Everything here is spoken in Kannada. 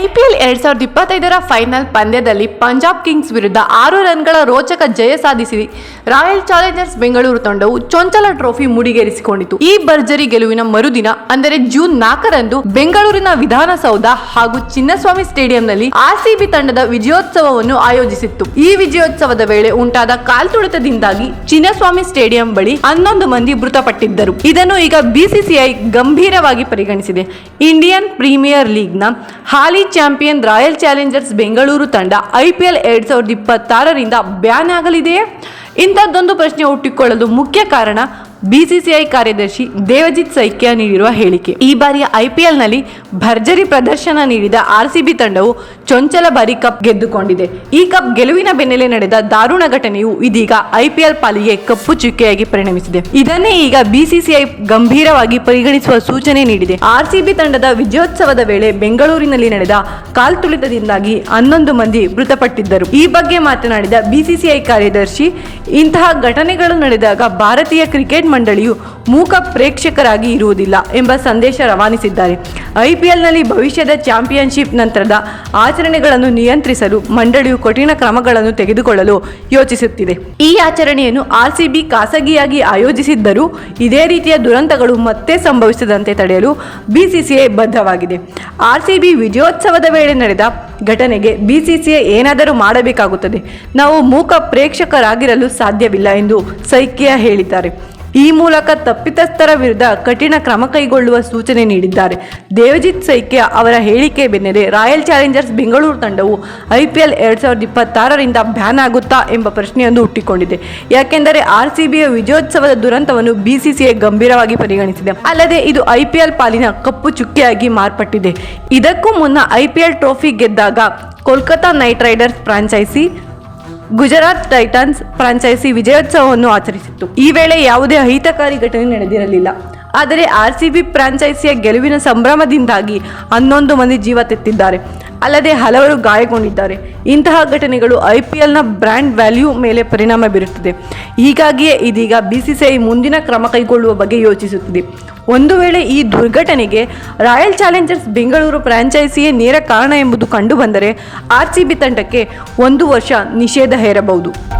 ಐಪಿಎಲ್ ಎರಡ್ ಸಾವಿರದ ಇಪ್ಪತ್ತೈದರ ಫೈನಲ್ ಪಂದ್ಯದಲ್ಲಿ ಪಂಜಾಬ್ ಕಿಂಗ್ಸ್ ವಿರುದ್ಧ ಆರು ರನ್ಗಳ ರೋಚಕ ಜಯ ಸಾಧಿಸಿ ರಾಯಲ್ ಚಾಲೆಂಜರ್ಸ್ ಬೆಂಗಳೂರು ತಂಡವು ಚೊಂಚಲ ಟ್ರೋಫಿ ಮುಡಿಗೇರಿಸಿಕೊಂಡಿತು. ಈ ಭರ್ಜರಿ ಗೆಲುವಿನ ಮರುದಿನ, ಅಂದರೆ ಜೂನ್ ನಾಲ್ಕರಂದು, ಬೆಂಗಳೂರಿನ ವಿಧಾನಸೌಧ ಹಾಗೂ ಚಿನ್ನಸ್ವಾಮಿ ಸ್ಟೇಡಿಯಂನಲ್ಲಿ ಆರ್ಸಿಬಿ ತಂಡದ ವಿಜಯೋತ್ಸವವನ್ನು ಆಯೋಜಿಸಿತ್ತು. ಈ ವಿಜಯೋತ್ಸವದ ವೇಳೆ ಉಂಟಾದ ಕಾಲ್ತುಳಿತದಿಂದಾಗಿ ಚಿನ್ನಸ್ವಾಮಿ ಸ್ಟೇಡಿಯಂ ಬಳಿ ಹನ್ನೊಂದು ಮಂದಿ ಮೃತಪಟ್ಟಿದ್ದರು. ಇದನ್ನು ಈಗ ಬಿಸಿಸಿಐ ಗಂಭೀರವಾಗಿ ಪರಿಗಣಿಸಿದೆ. ಇಂಡಿಯನ್ ಪ್ರೀಮಿಯರ್ ಲೀಗ್ನ ಹಾಲಿ ಚಾಂಪಿಯನ್ ರಾಯಲ್ ಚಾಲೆಂಜರ್ಸ್ ಬೆಂಗಳೂರು ತಂಡ ಐಪಿಎಲ್ ಎರಡ್ ಸಾವಿರದ ಇಪ್ಪತ್ತಾರರಿಂದ ಬ್ಯಾನ್ ಆಗಲಿದೆಯೇ? ಇಂಥದ್ದೊಂದು ಪ್ರಶ್ನೆ ಹುಟ್ಟಿಕೊಳ್ಳಲು ಮುಖ್ಯ ಕಾರಣ ಬಿಸಿಸಿಐ ಕಾರ್ಯದರ್ಶಿ ದೇವಜಿತ್ ಸೈಕ್ಯ ನೀಡಿರುವ ಹೇಳಿಕೆ. ಈ ಬಾರಿಯ ಐಪಿಎಲ್ನಲ್ಲಿ ಭರ್ಜರಿ ಪ್ರದರ್ಶನ ನೀಡಿದ ಆರ್ಸಿಬಿ ತಂಡವು ಚೊಂಚಲ ಬಾರಿ ಕಪ್ ಗೆದ್ದುಕೊಂಡಿದೆ. ಈ ಕಪ್ ಗೆಲುವಿನ ಬೆನ್ನಲ್ಲೇ ನಡೆದ ದಾರುಣ ಘಟನೆಯು ಇದೀಗ ಐಪಿಎಲ್ ಪಾಲಿಗೆ ಕಪ್ಪು ಚುಕ್ಕೆಯಾಗಿ ಪರಿಣಮಿಸಿದೆ. ಇದನ್ನೇ ಈಗ ಬಿಸಿಸಿಐ ಗಂಭೀರವಾಗಿ ಪರಿಗಣಿಸುವ ಸೂಚನೆ ನೀಡಿದೆ. ಆರ್ಸಿಬಿ ತಂಡದ ವಿಜಯೋತ್ಸವದ ವೇಳೆ ಬೆಂಗಳೂರಿನಲ್ಲಿ ನಡೆದ ಕಾಲ್ತುಳಿತದಿಂದಾಗಿ ಹನ್ನೊಂದು ಮಂದಿ ಮೃತಪಟ್ಟಿದ್ದರು. ಈ ಬಗ್ಗೆ ಮಾತನಾಡಿದ ಬಿಸಿಸಿಐ ಕಾರ್ಯದರ್ಶಿ, ಇಂತಹ ಘಟನೆಗಳು ನಡೆದಾಗ ಭಾರತೀಯ ಕ್ರಿಕೆಟ್ ಮಂಡಳಿಯು ಮೂಕ ಪ್ರೇಕ್ಷಕರಾಗಿ ಇರುವುದಿಲ್ಲ ಎಂಬ ಸಂದೇಶ ರವಾನಿಸಿದ್ದಾರೆ. ಐಪಿಎಲ್ನಲ್ಲಿ ಭವಿಷ್ಯದ ಚಾಂಪಿಯನ್ಶಿಪ್ ನಂತರದ ಆಚರಣೆಗಳನ್ನು ನಿಯಂತ್ರಿಸಲು ಮಂಡಳಿಯು ಕಠಿಣ ಕ್ರಮಗಳನ್ನು ತೆಗೆದುಕೊಳ್ಳಲು ಯೋಚಿಸುತ್ತಿದೆ. ಈ ಆಚರಣೆಯನ್ನು ಆರ್ಸಿಬಿ ಖಾಸಗಿಯಾಗಿ ಆಯೋಜಿಸಿದ್ದರೂ ಇದೇ ರೀತಿಯ ದುರಂತಗಳು ಮತ್ತೆ ಸಂಭವಿಸದಂತೆ ತಡೆಯಲು ಬಿಸಿಸಿಐ ಬದ್ಧವಾಗಿದೆ. ಆರ್ಸಿಬಿ ವಿಜಯೋತ್ಸವದ ವೇಳೆ ನಡೆದ ಘಟನೆಗೆ ಬಿಸಿಸಿಐ ಏನಾದರೂ ಮಾಡಬೇಕಾಗುತ್ತದೆ. ನಾವು ಮೂಕ ಪ್ರೇಕ್ಷಕರಾಗಿರಲು ಸಾಧ್ಯವಿಲ್ಲ ಎಂದು ಸೈಕಿಯಾ ಹೇಳಿದ್ದಾರೆ. ಈ ಮೂಲಕ ತಪ್ಪಿತಸ್ಥರ ವಿರುದ್ಧ ಕಠಿಣ ಕ್ರಮ ಕೈಗೊಳ್ಳುವ ಸೂಚನೆ ನೀಡಿದ್ದಾರೆ. ದೇವಜಿತ್ ಸೈಕ್ಯ ಅವರ ಹೇಳಿಕೆ ಬೆನ್ನಲ್ಲೇ ರಾಯಲ್ ಚಾಲೆಂಜರ್ಸ್ ಬೆಂಗಳೂರು ತಂಡವು ಐಪಿಎಲ್ ಎರಡು ಸಾವಿರದ ಇಪ್ಪತ್ತಾರರಿಂದ ಬ್ಯಾನ್ ಆಗುತ್ತಾ ಎಂಬ ಪ್ರಶ್ನೆಯೊಂದು ಹುಟ್ಟಿಕೊಂಡಿದೆ. ಯಾಕೆಂದರೆ ಆರ್ ಸಿ ಬಿಯ ವಿಜಯೋತ್ಸವದ ದುರಂತವನ್ನು ಬಿಸಿಸಿಐ ಗಂಭೀರವಾಗಿ ಪರಿಗಣಿಸಿದೆ. ಅಲ್ಲದೆ ಇದು ಐಪಿಎಲ್ ಪಾಲಿನ ಕಪ್ಪು ಚುಕ್ಕೆಯಾಗಿ ಮಾರ್ಪಟ್ಟಿದೆ. ಇದಕ್ಕೂ ಮುನ್ನ ಐಪಿಎಲ್ ಟ್ರೋಫಿ ಗೆದ್ದಾಗ Kolkata Knight Riders franchise Gujarat Titans franchise ವಿಜಯೋತ್ಸವವನ್ನು ಆಚರಿಸಿತ್ತು. ಈ ವೇಳೆ ಯಾವುದೇ ಅಹಿತಕಾರಿ ಘಟನೆ ನಡೆದಿರಲಿಲ್ಲ. ಆದರೆ ಆರ್ ಸಿ ಬಿ ಫ್ರಾಂಚೈಸಿಯ ಗೆಲುವಿನ ಸಂಭ್ರಮದಿಂದಾಗಿ ಹನ್ನೊಂದು ಮಂದಿ ಜೀವ ತೆತ್ತಿದ್ದಾರೆ. ಅಲ್ಲದೆ ಹಲವರು ಗಾಯಗೊಂಡಿದ್ದಾರೆ. ಇಂತಹ ಘಟನೆಗಳು ಐ ಪಿ ಎಲ್ನ ಬ್ರ್ಯಾಂಡ್ ವ್ಯಾಲ್ಯೂ ಮೇಲೆ ಪರಿಣಾಮ ಬೀರುತ್ತದೆ. ಹೀಗಾಗಿಯೇ ಇದೀಗ ಬಿಸಿಸಿಐ ಮುಂದಿನ ಕ್ರಮ ಕೈಗೊಳ್ಳುವ ಬಗ್ಗೆ ಯೋಚಿಸುತ್ತಿದೆ. ಒಂದು ವೇಳೆ ಈ ದುರ್ಘಟನೆಗೆ ರಾಯಲ್ ಚಾಲೆಂಜರ್ಸ್ ಬೆಂಗಳೂರು ಫ್ರಾಂಚೈಸಿಯೇ ನೇರ ಕಾರಣ ಎಂಬುದು ಕಂಡುಬಂದರೆ ಆರ್ ಸಿ ಬಿ ತಂಡಕ್ಕೆ ಒಂದು ವರ್ಷ ನಿಷೇಧ ಹೇರಬಹುದು.